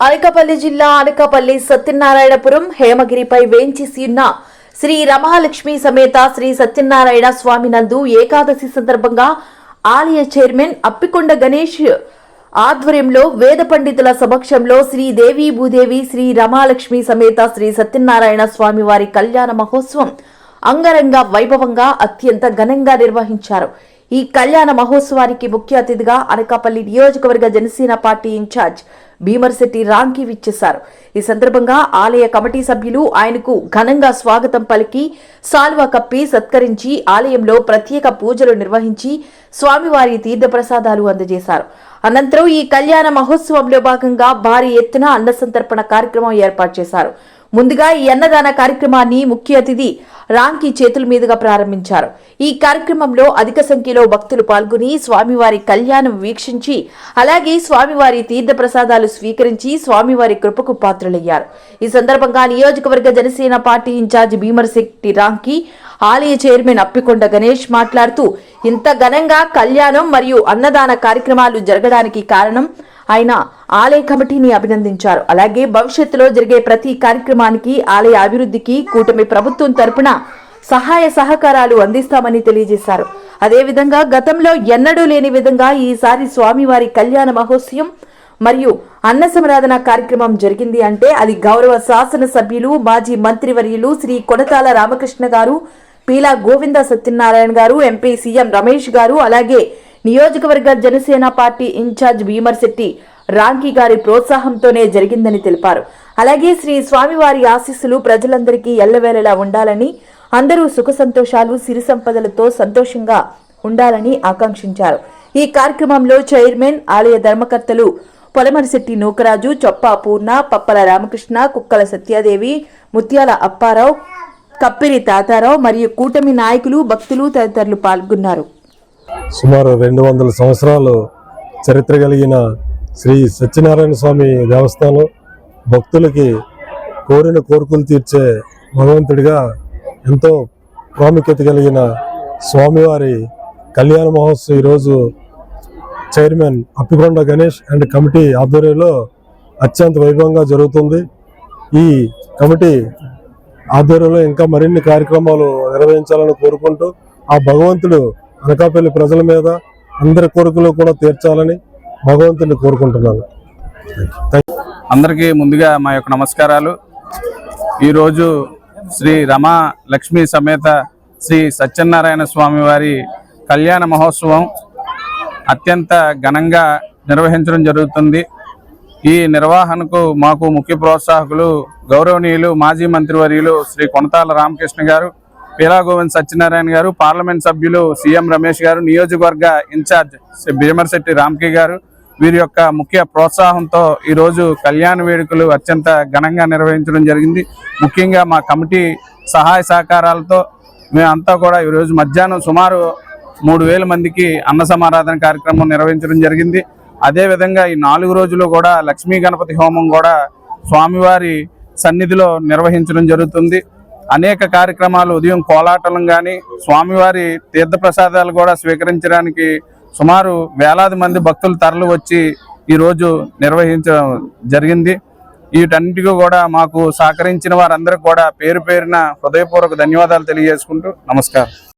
అనకాపల్లి జిల్లా అనకాపల్లి సత్యనారాయణపురం హేమగిరిపై వేంచేసి ఉన్న శ్రీ రమహాలక్ష్మి సమేత శ్రీ సత్యనారాయణ స్వామి నందు ఏకాదశి సందర్భంగా ఆలయ చైర్మన్ అప్పికొండ గణేష్ ఆధ్వర్యంలో వేద పండితుల సమక్షంలో శ్రీదేవి భూదేవి శ్రీ రమాలక్ష్మి సమేత శ్రీ సత్యనారాయణ స్వామి వారి కళ్యాణ మహోత్సవం అంగరంగ వైభవంగా అత్యంత ఘనంగా నిర్వహించారు. ఈ కళ్యాణ మహోత్సవానికి ముఖ్య అతిథిగా అనకాపల్లి నియోజకవర్గ Janasena party in charge Bhimarasetti Ramki విచ్చేశారు. ఈ సందర్భంగా ఆలయ కమిటీ సభ్యులు ఆయనకు ఘనంగా స్వాగతం పలికి సాల్వా కప్పి సత్కరించి ఆలయంలో ప్రత్యేక పూజలు నిర్వహించి స్వామివారి తీర్థప్రసాదాలు అందజేశారు. అనంతరం ఈ కళ్యాణ మహోత్సవంలో భాగంగా భారీ ఎత్తున అన్న సంతర్పణ కార్యక్రమం ఏర్పాటు చేశారు. ముందుగా ఈ అన్నదాన కార్యక్రమాన్ని ముఖ్య అతిథి రాంకి చేతుల మీదుగా ప్రారంభించారు. ఈ కార్యక్రమంలో అధిక సంఖ్యలో భక్తులు పాల్గొని స్వామివారి కళ్యాణం వీక్షించి అలాగే స్వామివారి తీర్థ ప్రసాదాలు స్వీకరించి స్వామివారి కృపకు పాత్రులయ్యారు. ఈ సందర్భంగా నియోజకవర్గ Janasena party in charge Bhimarasetti Ramki ఆలయ చైర్మన్ అప్పికొండ గణేష్ మాట్లాడుతూ ఇంత ఘనంగా కళ్యాణం మరియు అన్నదాన కార్యక్రమాలు జరగడానికి కారణం ఆయన ఆలయ కమిటీని అభినందించారు. అలాగే భవిష్యత్తులో జరిగే ప్రతి కార్యక్రమానికి ఆలయ అభివృద్ధికి కూటమి ప్రభుత్వం తరపున సహాయ సహకారాలు అందిస్తామని తెలియజేశారు. అదేవిధంగా గతంలో ఎన్నడూ లేని విధంగా ఈసారి స్వామివారి కళ్యాణ మహోత్సవం మరియు అన్న సమరాధన కార్యక్రమం జరిగింది అంటే అది గౌరవ శాసన సభ్యులు మాజీ మంత్రివర్యులు శ్రీ కొడతాల రామకృష్ణ గారు పీలా గోవింద సత్యనారాయణ గారు ఎంపీ సీఎం రమేష్ గారు అలాగే నియోజకవర్గ Janasena party in charge Bhimarasetti Ramki గారి ప్రోత్సాహంతోనే జరిగిందని తెలిపారు. అలాగే శ్రీ స్వామివారి ఆశీస్సులు ప్రజలందరికీ ఎల్లవేళలా ఉండాలని అందరూ సుఖ సంతోషాలు సిరి సంపదలతో సంతోషంగా ఉండాలని ఆకాంక్షించారు. ఈ కార్యక్రమంలో చైర్మన్ ఆలయ ధర్మకర్తలు పొలమరిశెట్టి నూకరాజు చొప్పా పూర్ణ పప్పల రామకృష్ణ కుక్కల సత్యాదేవి ముత్యాల అప్పారావు కప్పిరి తాతారావు మరియు కూటమి నాయకులు భక్తులు తదితరులు పాల్గొన్నారు. సుమారు రెండు వందల సంవత్సరాలు చరిత్ర కలిగిన శ్రీ సత్యనారాయణ స్వామి దేవస్థానం భక్తులకి కోరిన కోరికలు తీర్చే భగవంతుడిగా ఎంతో ప్రాముఖ్యత కలిగిన స్వామివారి కళ్యాణ మహోత్సవం ఈరోజు chairman Appikonda Ganesh and committee ఆధ్వర్యంలో అత్యంత వైభవంగా జరుగుతుంది. ఈ కమిటీ ఆధ్వర్యంలో ఇంకా మరిన్ని కార్యక్రమాలు నిర్వహించాలని కోరుకుంటూ ఆ భగవంతుడు అనకాపల్లి ప్రజల మీద అందరి కోరికలు కూడా తీర్చాలని భగవంతుని కోరుకుంటున్నాను. అందరికీ ముందుగా మా యొక్క నమస్కారాలు. ఈరోజు శ్రీ రమా లక్ష్మీ సమేత శ్రీ సత్యనారాయణ స్వామి వారి కళ్యాణ మహోత్సవం అత్యంత ఘనంగా నిర్వహించడం జరుగుతుంది. ఈ నిర్వహణకు మాకు ముఖ్య ప్రోత్సాహకులు గౌరవనీయులు మాజీ మంత్రివర్యులు శ్రీ కొనతాల రామకృష్ణ గారు పీలా గోవింద్ సత్యనారాయణ గారు పార్లమెంట్ సభ్యులు సీఎం రమేష్ గారు నియోజకవర్గ ఇన్ఛార్జ్ భీమర్శెట్టి రామ్కి గారు. వీరి యొక్క ముఖ్య ప్రోత్సాహంతో ఈరోజు కళ్యాణ వేడుకలు అత్యంత ఘనంగా నిర్వహించడం జరిగింది. ముఖ్యంగా మా కమిటీ సహాయ సహకారాలతో మేమంతా కూడా ఈరోజు మధ్యాహ్నం సుమారు మూడు వేల మందికి అన్న సమారాధన కార్యక్రమం నిర్వహించడం జరిగింది. అదేవిధంగా ఈ నాలుగు రోజులు కూడా లక్ష్మీ గణపతి హోమం కూడా స్వామివారి సన్నిధిలో నిర్వహించడం జరుగుతుంది. అనేక కార్యక్రమాలు ఉదయం కోలాటలం కానీ స్వామివారి తీర్థప్రసాదాలు కూడా స్వీకరించడానికి సుమారు వేలాది మంది భక్తులు తరలి వచ్చి ఈరోజు నిర్వహించడం జరిగింది. వీటన్నిటికీ కూడా మాకు సహకరించిన వారందరికీ కూడా పేరు పేరున హృదయపూర్వక ధన్యవాదాలు తెలియజేసుకుంటూ నమస్కారం.